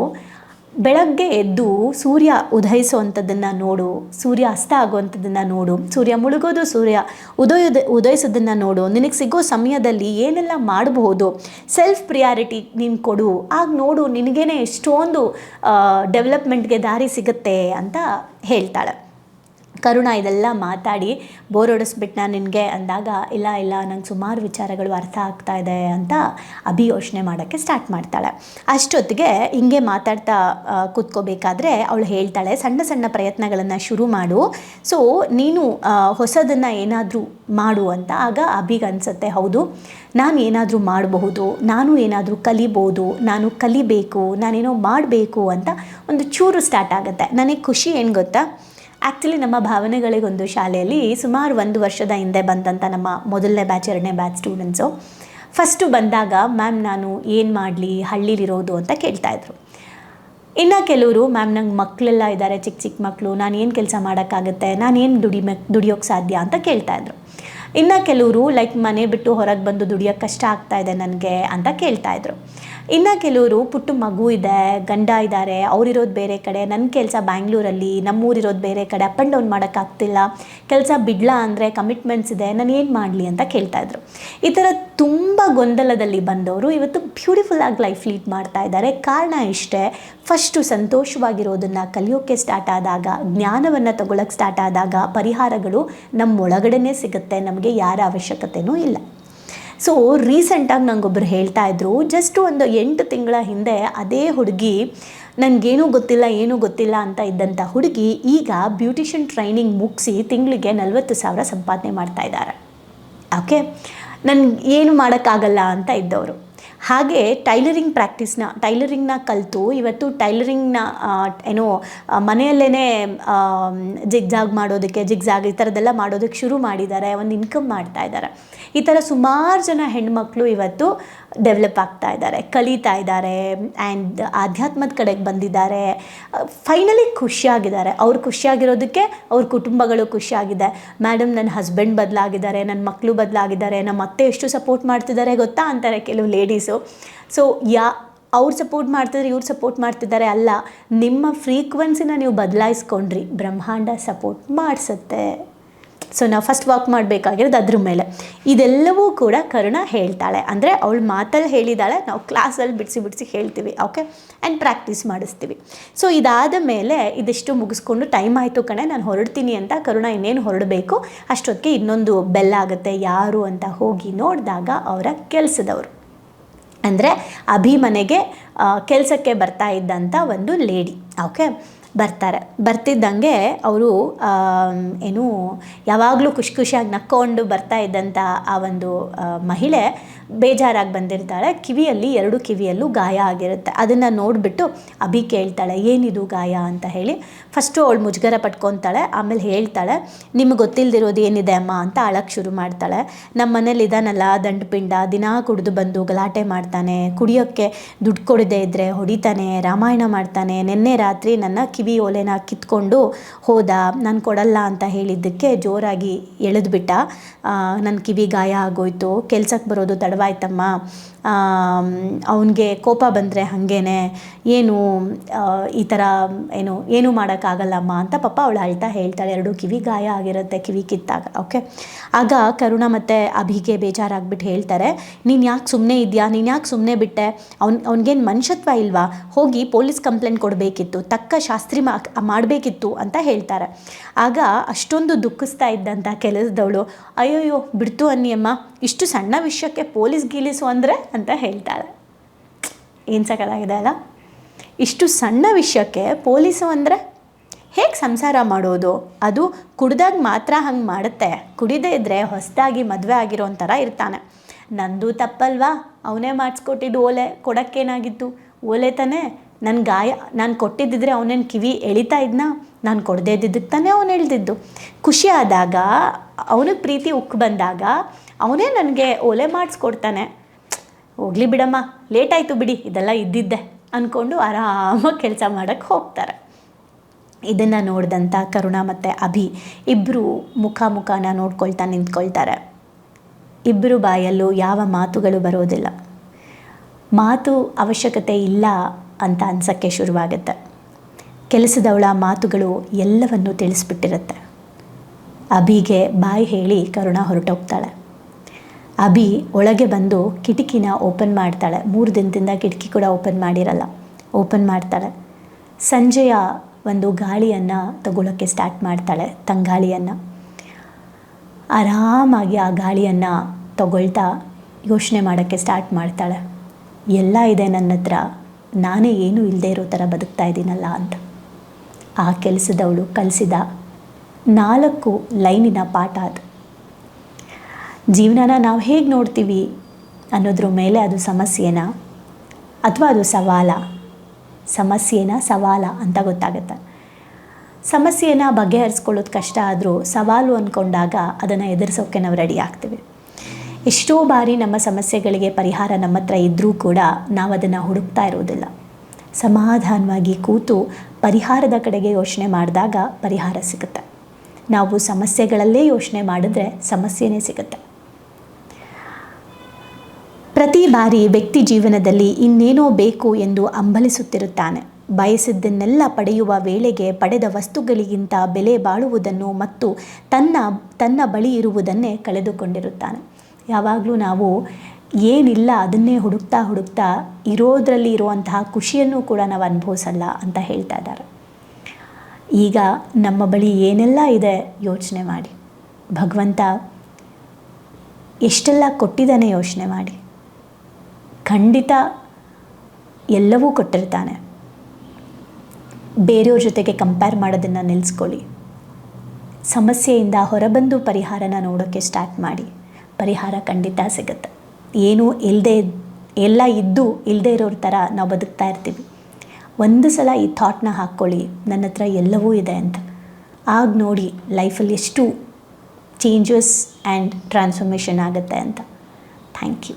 ಬೆಳಗ್ಗೆ ಎದ್ದು ಸೂರ್ಯ ಉದಯಿಸುವಂಥದ್ದನ್ನು ನೋಡು, ಸೂರ್ಯ ಅಸ್ತ ಆಗುವಂಥದ್ದನ್ನು ನೋಡು, ಸೂರ್ಯ ಮುಳುಗೋದು, ಸೂರ್ಯ ಉದಯ ಉದಯಿಸೋದನ್ನು ನೋಡು. ನಿನಗೆ ಸಿಗೋ ಸಮಯದಲ್ಲಿ ಏನೆಲ್ಲ ಮಾಡಬಹುದು ಸೆಲ್ಫ್ ಪ್ರಿಯಾರಿಟಿ ನೀನು ಕೊಡು. ಆಗ ನೋಡು ನಿನಗೇನೆ ಎಷ್ಟೊಂದು ಡೆವಲಪ್ಮೆಂಟ್ಗೆ ದಾರಿ ಸಿಗುತ್ತೆ ಅಂತ ಹೇಳ್ತಾಳೆ. ಕರುಣ ಇದೆಲ್ಲ ಮಾತಾಡಿ ಬೋರ್ ಹೊಡಿಸ್ಬಿಟ್ನ ನಿನಗೆ ಅಂದಾಗ, ಇಲ್ಲ ಇಲ್ಲ, ನಂಗೆ ಸುಮಾರು ವಿಚಾರಗಳು ಅರ್ಥ ಆಗ್ತಾ ಇದೆ ಅಂತ ಅಭಿ ಯೋಚನೆ ಮಾಡೋಕ್ಕೆ ಸ್ಟಾರ್ಟ್ ಮಾಡ್ತಾಳೆ. ಅಷ್ಟೊತ್ತಿಗೆ ಹಿಂಗೆ ಮಾತಾಡ್ತಾ ಕೂತ್ಕೋಬೇಕಾದ್ರೆ ಅವಳು ಹೇಳ್ತಾಳೆ, ಸಣ್ಣ ಸಣ್ಣ ಪ್ರಯತ್ನಗಳನ್ನು ಶುರು ಮಾಡು. ಸೊ ನೀನು ಹೊಸದನ್ನು ಏನಾದರೂ ಮಾಡು ಅಂತ ಆಗ ಅಭಿಗೆ ಅನಿಸುತ್ತೆ, ಹೌದು, ನಾನು ಏನಾದರೂ ಮಾಡಬಹುದು, ನಾನು ಏನಾದರೂ ಕಲಿಬೋದು, ನಾನು ಕಲಿಬೇಕು, ನಾನೇನೋ ಮಾಡಬೇಕು ಅಂತ ಒಂದು ಚೂರು ಸ್ಟಾರ್ಟ್ ಆಗುತ್ತೆ. ನನಗೆ ಖುಷಿ ಏನು ಗೊತ್ತಾ? ಆ್ಯಕ್ಚುಲಿ ನಮ್ಮ ಭಾವನೆಗಳಿಗೊಂದು ಶಾಲೆಯಲ್ಲಿ ಸುಮಾರು ಒಂದು ವರ್ಷದ ಹಿಂದೆ ಬಂದಂಥ ನಮ್ಮ ಮೊದಲನೇ ಬ್ಯಾಚ್ ಎರಡನೇ ಬ್ಯಾಚ್ ಸ್ಟೂಡೆಂಟ್ಸು ಫಸ್ಟು ಬಂದಾಗ ಮ್ಯಾಮ್ ನಾನು ಏನು ಮಾಡಲಿ? ಹಳ್ಳಿಲಿರೋದು ಅಂತ ಕೇಳ್ತಾಯಿದ್ರು ಇನ್ನು ಕೆಲವರು ಮ್ಯಾಮ್ ನಂಗೆ ಮಕ್ಕಳೆಲ್ಲ ಇದ್ದಾರೆ ಚಿಕ್ಕ ಚಿಕ್ಕ ಮಕ್ಕಳು ನಾನು ಏನು ಕೆಲಸ ಮಾಡೋಕ್ಕಾಗುತ್ತೆ? ನಾನು ಏನು ದುಡಿಮೆ ದುಡಿಯೋಕ್ಕೆ ಸಾಧ್ಯ? ಅಂತ ಕೇಳ್ತಾಯಿದ್ರು ಇನ್ನು ಕೆಲವರು, ಲೈಕ್ ಮನೆ ಬಿಟ್ಟು ಹೊರಗೆ ಬಂದು ದುಡಿಯೋಕ್ಕೆ ಕಷ್ಟ ಆಗ್ತಾ ಇದೆ ನನಗೆ ಅಂತ ಕೇಳ್ತಾಯಿದ್ರು ಇನ್ನು ಕೆಲವರು ಪುಟ್ಟ ಮಗು ಇದೆ, ಗಂಡ ಇದ್ದಾರೆ ಅವರಿರೋದು ಬೇರೆ ಕಡೆ ನನ್ನ ಕೆಲಸ ಬ್ಯಾಂಗ್ಳೂರಲ್ಲಿ ನಮ್ಮೂರಿರೋದು ಬೇರೆ ಕಡೆ ಅಪ್ ಆ್ಯಂಡ್ ಡೌನ್ ಮಾಡೋಕ್ಕಾಗ್ತಿಲ್ಲ ಕೆಲಸ ಬಿಡ್ಲಾ ಅಂದರೆ ಕಮಿಟ್ಮೆಂಟ್ಸ್ ಇದೆ, ನಾನು ಏನು ಮಾಡಲಿ ಅಂತ ಕೇಳ್ತಾ ಇದ್ರು. ಈ ಥರ ತುಂಬ ಗೊಂದಲದಲ್ಲಿ ಬಂದವರು ಇವತ್ತು ಬ್ಯೂಟಿಫುಲ್ ಆಗಿ ಲೈಫ್ ಲೀಡ್ ಮಾಡ್ತಾ ಇದ್ದಾರೆ ಕಾರಣ ಇಷ್ಟೇ ಫಸ್ಟು ಸಂತೋಷವಾಗಿರೋದನ್ನು ಕಲಿಯೋಕ್ಕೆ ಸ್ಟಾರ್ಟ್ ಆದಾಗ, ಜ್ಞಾನವನ್ನು ತಗೊಳಕ್ಕೆ ಸ್ಟಾರ್ಟ್ ಆದಾಗ ಪರಿಹಾರಗಳು ನಮ್ಮೊಳಗಡೆನೇ ಸಿಗುತ್ತೆ, ನಮಗೆ ಯಾರ ಅವಶ್ಯಕತೆಯೂ ಇಲ್ಲ. ಸೊ ರೀಸೆಂಟಾಗಿ ನನಗೊಬ್ಬರು ಹೇಳ್ತಾ ಇದ್ರು ಜಸ್ಟ್ ಒಂದು ಎಂಟು ತಿಂಗಳ ಹಿಂದೆ ಅದೇ ಹುಡುಗಿ ನನಗೇನೂ ಗೊತ್ತಿಲ್ಲ, ಏನೂ ಗೊತ್ತಿಲ್ಲ ಅಂತ ಇದ್ದಂಥ ಹುಡುಗಿ ಈಗ ಬ್ಯೂಟಿಷಿಯನ್ ಟ್ರೈನಿಂಗ್ ಮುಗಿಸಿ ತಿಂಗಳಿಗೆ ನಲವತ್ತು ಸಾವಿರ ಸಂಪಾದನೆ ಮಾಡ್ತಾ ಇದ್ದಾರೆ ಓಕೆ? ನನ್ಗೆ ಏನು ಮಾಡೋಕ್ಕಾಗಲ್ಲ ಅಂತ ಇದ್ದವರು. ಹಾಗೆ ಟೈಲರಿಂಗ್ ಪ್ರಾಕ್ಟೀಸ್ನ, ಟೈಲರಿಂಗ್ನ ಕಲಿತು ಇವತ್ತು ಟೈಲರಿಂಗ್ನ ಏನೋ ಮನೆಯಲ್ಲೇ ಜಿಗ್ಜಾಗ್ ಮಾಡೋದಕ್ಕೆ, ಜಿಗ್ಜಾಗ್ ಈ ಥರದ್ದೆಲ್ಲ ಮಾಡೋದಕ್ಕೆ ಶುರು ಮಾಡಿದ್ದಾರೆ, ಒಂದು ಇನ್ಕಮ್ ಮಾಡ್ತಾ ಇದ್ದಾರೆ. ಈ ಥರ ಸುಮಾರು ಜನ ಹೆಣ್ಮಕ್ಳು ಇವತ್ತು ಡೆವಲಪ್ ಆಗ್ತಾ ಇದ್ದಾರೆ, ಕಲಿತಾ ಇದ್ದಾರೆ ಆ್ಯಂಡ್ ಆಧ್ಯಾತ್ಮದ ಕಡೆಗೆ ಬಂದಿದ್ದಾರೆ. ಫೈನಲಿ ಖುಷಿಯಾಗಿದ್ದಾರೆ. ಅವ್ರು ಖುಷಿಯಾಗಿರೋದಕ್ಕೆ ಅವ್ರ ಕುಟುಂಬಗಳು ಖುಷಿಯಾಗಿದೆ. ಮೇಡಮ್ ನನ್ನ ಹಸ್ಬೆಂಡ್ ಬದಲಾಗಿದ್ದಾರೆ ನನ್ನ ಮಕ್ಕಳು ಬದಲಾಗಿದ್ದಾರೆ ನಮ್ಮ ಅತ್ತೆ ಎಷ್ಟು ಸಪೋರ್ಟ್ ಮಾಡ್ತಿದ್ದಾರೆ ಗೊತ್ತಾ? ಅಂತಾರೆ ಕೆಲವು ಲೇಡೀಸು ಸೊ ಯಾ, ಅವ್ರು ಸಪೋರ್ಟ್ ಮಾಡ್ತಿದ್ರೆ ಇವ್ರು ಸಪೋರ್ಟ್ ಮಾಡ್ತಿದ್ದಾರೆ ಅಲ್ಲ, ನಿಮ್ಮ ಫ್ರೀಕ್ವೆನ್ಸಿನ ನೀವು ಬದಲಾಯಿಸ್ಕೊಂಡ್ರಿ, ಬ್ರಹ್ಮಾಂಡ ಸಪೋರ್ಟ್ ಮಾಡಿಸುತ್ತೆ. ಸೊ ನಾವು ಫಸ್ಟ್ ವಾಕ್ ಮಾಡಬೇಕಾಗಿರೋದು ಅದ್ರ ಮೇಲೆ. ಇದೆಲ್ಲವೂ ಕೂಡ ಕರುಣ ಹೇಳ್ತಾಳೆ. ಅಂದರೆ ಅವಳು ಮಾತಲ್ಲಿ ಹೇಳಿದಾಳೆ, ನಾವು ಕ್ಲಾಸಲ್ಲಿ ಬಿಡಿಸಿ ಬಿಡಿಸಿ ಹೇಳ್ತೀವಿ ಓಕೆ ಆ್ಯಂಡ್ ಪ್ರಾಕ್ಟೀಸ್ ಮಾಡಿಸ್ತೀವಿ. ಸೊ ಇದಾದ ಮೇಲೆ ಇದಿಷ್ಟು ಮುಗಿಸ್ಕೊಂಡು ಟೈಮ್ ಆಯಿತು ಕಣೆ, ನಾನು ಹೊರಡ್ತೀನಿ ಅಂತ ಕರುಣ ಇನ್ನೇನು ಹೊರಡಬೇಕು? ಅಷ್ಟೊತ್ತಿಗೆ ಇನ್ನೊಂದು ಬೆಲ್ ಆಗುತ್ತೆ, ಯಾರು ಅಂತ ಹೋಗಿ ನೋಡಿದಾಗ ಅವರ ಕೆಲಸದವರು. ಅಂದರೆ ಅಭಿಮನೆಗೆ ಕೆಲಸಕ್ಕೆ ಬರ್ತಾ ಇದ್ದಂಥ ಒಂದು ಲೇಡಿ. ಓಕೆ? ಬರ್ತಾರೆ. ಬರ್ತಿದ್ದಂಗೆ ಅವರು ಏನು, ಯಾವಾಗಲೂ ಖುಷಿ ಖುಷಿಯಾಗಿ ನಕ್ಕೊಂಡು ಬರ್ತಾ ಇದ್ದಂಥ ಆ ಒಂದು ಮಹಿಳೆ ಬೇಜಾರಾಗಿ ಬಂದಿರ್ತಾಳೆ. ಕಿವಿಯಲ್ಲಿ ಎರಡು ಕಿವಿಯಲ್ಲೂ ಗಾಯ ಆಗಿರುತ್ತೆ. ಅದನ್ನು ನೋಡಿಬಿಟ್ಟು ಅಭಿ ಕೇಳ್ತಾಳೆ, ಏನಿದು ಗಾಯ? ಅಂತ ಹೇಳಿ. ಫಸ್ಟು ಅವಳು ಮುಜುಗರ ಪಟ್ಕೊತಾಳೆ ಆಮೇಲೆ ಹೇಳ್ತಾಳೆ, ನಿಮ್ಗೆ ಗೊತ್ತಿಲ್ಲದಿರೋದು ಏನಿದೆ ಅಮ್ಮ? ಅಂತ ಅಳಕ್ಕೆ ಶುರು ಮಾಡ್ತಾಳೆ. ನಮ್ಮ ಮನೇಲಿ ಇದಾನಲ್ಲ, ದಂಡಪಿಂಡ, ದಿನ ಕುಡಿದು ಬಂದು ಗಲಾಟೆ ಮಾಡ್ತಾನೆ. ಕುಡಿಯೋಕ್ಕೆ ದುಡ್ಡು ಕೊಡದೆ ಇದ್ದರೆ ಹೊಡಿತಾನೆ, ರಾಮಾಯಣ ಮಾಡ್ತಾನೆ. ನಿನ್ನೆ ರಾತ್ರಿ ನನ್ನ ಕಿವಿ ಓಲೆನ ಕಿತ್ಕೊಂಡು ಹೋದ, ನಾನು ಕೊಡಲ್ಲ ಅಂತ ಹೇಳಿದ್ದಕ್ಕೆ ಜೋರಾಗಿ ಎಳೆದ್ಬಿಟ್ಟ. ನನ್ನ ಕಿವಿ ಗಾಯ ಆಗೋಯ್ತು. ಕೆಲ್ಸಕ್ಕೆ ಬರೋದು ತಡವಾಯ್ತಮ್ಮ ಅವನಿಗೆ ಕೋಪ ಬಂದರೆ ಹಾಗೇನೆ, ಏನು ಈ ಥರ ಏನು, ಏನೂ ಮಾಡೋಕ್ಕಾಗಲ್ಲಮ್ಮ ಅಂತ ಪಾಪ ಅವಳು ಅಳ್ತಾ ಹೇಳ್ತಾಳೆ. ಎರಡು ಕಿವಿ ಗಾಯ ಆಗಿರುತ್ತೆ, ಕಿವಿ ಕಿತ್ತಾಗ, ಓಕೆ? ಆಗ ಕರುಣ ಮತ್ತು ಅಭಿಗೆ ಬೇಜಾರಾಗ್ಬಿಟ್ಟು ಹೇಳ್ತಾರೆ, ನೀನು ಯಾಕೆ ಸುಮ್ಮನೆ ಇದೆಯಾ? ನೀನು ಯಾಕೆ ಸುಮ್ಮನೆ ಬಿಟ್ಟೆ? ಅವ್ನು, ಅವ್ನಿಗೇನು ಮನುಷ್ಯತ್ವ ಇಲ್ವಾ? ಹೋಗಿ ಪೊಲೀಸ್ ಕಂಪ್ಲೇಂಟ್ ಕೊಡಬೇಕಿತ್ತು, ತಕ್ಕ ಶಾಸ್ತ್ರಿ ಮಾಡಬೇಕಿತ್ತು ಅಂತ ಹೇಳ್ತಾರೆ. ಆಗ ಅಷ್ಟೊಂದು ದುಃಖಿಸ್ತಾ ಇದ್ದಂಥ ಕೆಲಸದವಳು, ಅಯ್ಯೋಯ್ಯೋ, ಬಿಡ್ತು ಅನ್ನಿಯಮ್ಮ. ಇಷ್ಟು ಸಣ್ಣ ವಿಷಯಕ್ಕೆ ಪೊಲೀಸ್ ಗೀಲಿಸು ಅಂದರೆ ಅಂತ ಹೇಳ್ತಾಳೆ ಏನು ಸಕಲಾಗಿದೆ ಅಲ್ಲ? ಇಷ್ಟು ಸಣ್ಣ ವಿಷಯಕ್ಕೆ ಪೊಲೀಸು ಅಂದರೆ ಹೇಗೆ ಸಂಸಾರ ಮಾಡೋದು? ಅದು ಕುಡ್ದಾಗ ಮಾತ್ರ ಹಂಗೆ ಮಾಡುತ್ತೆ. ಕುಡಿದೇ ಇದ್ದರೆ ಹೊಸದಾಗಿ ಮದುವೆ ಆಗಿರೋ ಥರ ಇರ್ತಾನೆ. ನಂದು ತಪ್ಪಲ್ವಾ? ಅವನೇ ಮಾಡಿಸ್ಕೊಟ್ಟಿದ್ದು ಓಲೆ, ಕೊಡೋಕ್ಕೇನಾಗಿತ್ತು? ಓಲೆ ತಾನೇ? ನನ್ನ ಗಾಯ, ನಾನು ಕೊಟ್ಟಿದ್ದಿದ್ರೆ ಅವನೇನು ಕಿವಿ ಎಳಿತಾ ಇದ್ನ? ನಾನು ಕೊಡದೇ ಇದ್ದಿದ್ದಕ್ಕೆ ತಾನೇ ಅವನು ಎಳ್ದಿದ್ದು. ಖುಷಿ ಆದಾಗ, ಅವನಿಗೆ ಪ್ರೀತಿ ಉಕ್ಕು ಬಂದಾಗ, ಅವನೇ ನನಗೆ ಓಲೆ ಮಾಡಿಸ್ಕೊಡ್ತಾನೆ. ಹೋಗ್ಲಿ ಬಿಡಮ್ಮ ಲೇಟ್ ಆಯಿತು ಬಿಡಿ, ಇದೆಲ್ಲ ಇದ್ದಿದ್ದೆ ಅಂದ್ಕೊಂಡು ಆರಾಮಾಗಿ ಕೆಲಸ ಮಾಡೋಕ್ಕೆ ಹೋಗ್ತಾರೆ. ಇದನ್ನು ನೋಡಿದಂಥ ಕರುಣಾ ಮತ್ತು ಅಭಿ ಇಬ್ಬರು ಮುಖ ಮುಖಾನ ನೋಡ್ಕೊಳ್ತಾ ನಿಂತ್ಕೊಳ್ತಾರೆ. ಇಬ್ಬರು ಬಾಯಲ್ಲೂ ಯಾವ ಮಾತುಗಳು ಬರೋದಿಲ್ಲ. ಮಾತು ಅವಶ್ಯಕತೆ ಇಲ್ಲ ಅಂತ ಅನ್ಸೋಕ್ಕೆ ಶುರುವಾಗುತ್ತೆ. ಕೆಲಸದವಳ ಮಾತುಗಳು ಎಲ್ಲವನ್ನು ತಿಳಿಸ್ಬಿಟ್ಟಿರುತ್ತೆ. ಅಭಿಗೆ ಬಾಯಿ ಹೇಳಿ ಕರುಣ ಹೊರಟೋಗ್ತಾಳೆ. ಅಭಿ ಒಳಗೆ ಬಂದು ಕಿಟಕಿನ ಓಪನ್ ಮಾಡ್ತಾಳೆ. ಮೂರು ದಿನದಿಂದ ಕಿಟಕಿ ಕೂಡ ಓಪನ್ ಮಾಡಿರಲ್ಲ. ಓಪನ್ ಮಾಡ್ತಾಳೆ. ಸಂಜೆಯ ಒಂದು ಗಾಳಿಯನ್ನು ತಗೊಳ್ಳೋಕ್ಕೆ ಸ್ಟಾರ್ಟ್ ಮಾಡ್ತಾಳೆ ತಂಗಾಳಿಯನ್ನು. ಆರಾಮಾಗಿ ಆ ಗಾಳಿಯನ್ನು ತಗೊಳ್ತಾ ಯೋಚನೆ ಮಾಡೋಕ್ಕೆ ಸ್ಟಾರ್ಟ್ ಮಾಡ್ತಾಳೆ. ಎಲ್ಲ ಇದೆ ನನ್ನ ಹತ್ರ. ನಾನೇ ಏನೂ ಇಲ್ಲದೆ ಇರೋ ಥರ ಬದುಕ್ತಾ ಇದ್ದೀನಲ್ಲ ಅಂತ. ಆ ಕೆಲಸದವಳು ಕಲಿಸಿದ ನಾಲ್ಕು ಲೈನಿನ ಪಾಠ ಅದು. ಜೀವನನ ನಾವು ಹೇಗೆ ನೋಡ್ತೀವಿ ಅನ್ನೋದ್ರ ಮೇಲೆ ಅದು ಸಮಸ್ಯೆನಾ ಅಥವಾ ಅದು ಸವಾಲ. ಸಮಸ್ಯೆನ ಸವಾಲ ಅಂತ ಗೊತ್ತಾಗುತ್ತೆ. ಸಮಸ್ಯೆನ ಬಗೆಹರಿಸ್ಕೊಳ್ಳೋದು ಕಷ್ಟ ಆದರೂ ಸವಾಲು ಅಂದ್ಕೊಂಡಾಗ ಅದನ್ನು ಎದುರಿಸೋಕ್ಕೆ ನಾವು ರೆಡಿ ಆಗ್ತೀವಿ. ಎಷ್ಟೋ ಬಾರಿ ನಮ್ಮ ಸಮಸ್ಯೆಗಳಿಗೆ ಪರಿಹಾರ ನಮ್ಮ ಹತ್ರ ಇದ್ದರೂ ಕೂಡ ನಾವು ಅದನ್ನು ಹುಡುಕ್ತಾ ಇರೋದಿಲ್ಲ. ಸಮಾಧಾನವಾಗಿ ಕೂತು ಪರಿಹಾರದ ಕಡೆಗೆ ಯೋಚನೆ ಮಾಡಿದಾಗ ಪರಿಹಾರ ಸಿಗುತ್ತೆ. ನಾವು ಸಮಸ್ಯೆಗಳಲ್ಲೇ ಯೋಚನೆ ಮಾಡಿದ್ರೆ ಸಮಸ್ಯೆನೇ ಸಿಗುತ್ತೆ. ಪ್ರತಿ ಬಾರಿ ವ್ಯಕ್ತಿ ಜೀವನದಲ್ಲಿ ಇನ್ನೇನೋ ಬೇಕು ಎಂದು ಅಂಬಲಿಸುತ್ತಿರುತ್ತಾನೆ. ಬಯಸಿದ್ದನ್ನೆಲ್ಲ ಪಡೆಯುವ ವೇಳೆಗೆ ಪಡೆದ ವಸ್ತುಗಳಿಗಿಂತ ಬೆಲೆ ಬಾಳುವುದನ್ನು ಮತ್ತು ತನ್ನ ತನ್ನ ಬಳಿ ಇರುವುದನ್ನೇ ಕಳೆದುಕೊಂಡಿರುತ್ತಾನೆ. ಯಾವಾಗಲೂ ನಾವು ಏನಿಲ್ಲ ಅದನ್ನೇ ಹುಡುಕ್ತಾ ಹುಡುಕ್ತಾ ಇರೋದರಲ್ಲಿ ಇರುವಂತಹ ಖುಷಿಯನ್ನು ಕೂಡ ನಾವು ಅನುಭವಿಸಲ್ಲ ಅಂತ ಹೇಳ್ತಾ ಇದ್ದಾರೆ. ಈಗ ನಮ್ಮ ಬಳಿ ಏನೆಲ್ಲ ಇದೆ ಯೋಚನೆ ಮಾಡಿ. ಭಗವಂತ ಎಷ್ಟೆಲ್ಲ ಕೊಟ್ಟಿದ್ದಾನೆ ಯೋಚನೆ ಮಾಡಿ. ಖಂಡಿತ ಎಲ್ಲವೂ ಕೊಟ್ಟಿರ್ತಾನೆ. ಬೇರೆಯವ್ರ ಜೊತೆಗೆ ಕಂಪೇರ್ ಮಾಡೋದನ್ನು ನಿಲ್ಲಿಸ್ಕೊಳ್ಳಿ ಸಮಸ್ಯೆಯಿಂದ ಹೊರಬಂದು ಪರಿಹಾರನ ನೋಡೋಕ್ಕೆ ಸ್ಟಾರ್ಟ್ ಮಾಡಿ. ಪರಿಹಾರ ಖಂಡಿತ ಸಿಗುತ್ತೆ. ಏನೂ ಇಲ್ಲದೆ ಎಲ್ಲ ಇದ್ದು ಇಲ್ಲದೆ ಇರೋರ ಥರ ನಾವು ಬದುಕ್ತಾ ಇರ್ತೀವಿ. ಒಂದು ಸಲ ಈ ಥಾಟ್ನ ಹಾಕ್ಕೊಳ್ಳಿ, ನನ್ನ ಹತ್ರ ಎಲ್ಲವೂ ಇದೆ ಅಂತ. ಆಗ ನೋಡಿ ಲೈಫಲ್ಲಿ ಎಷ್ಟು ಚೇಂಜಸ್ ಆ್ಯಂಡ್ ಟ್ರಾನ್ಸ್ಫಾರ್ಮೇಷನ್ ಆಗುತ್ತೆ ಅಂತ. Thank you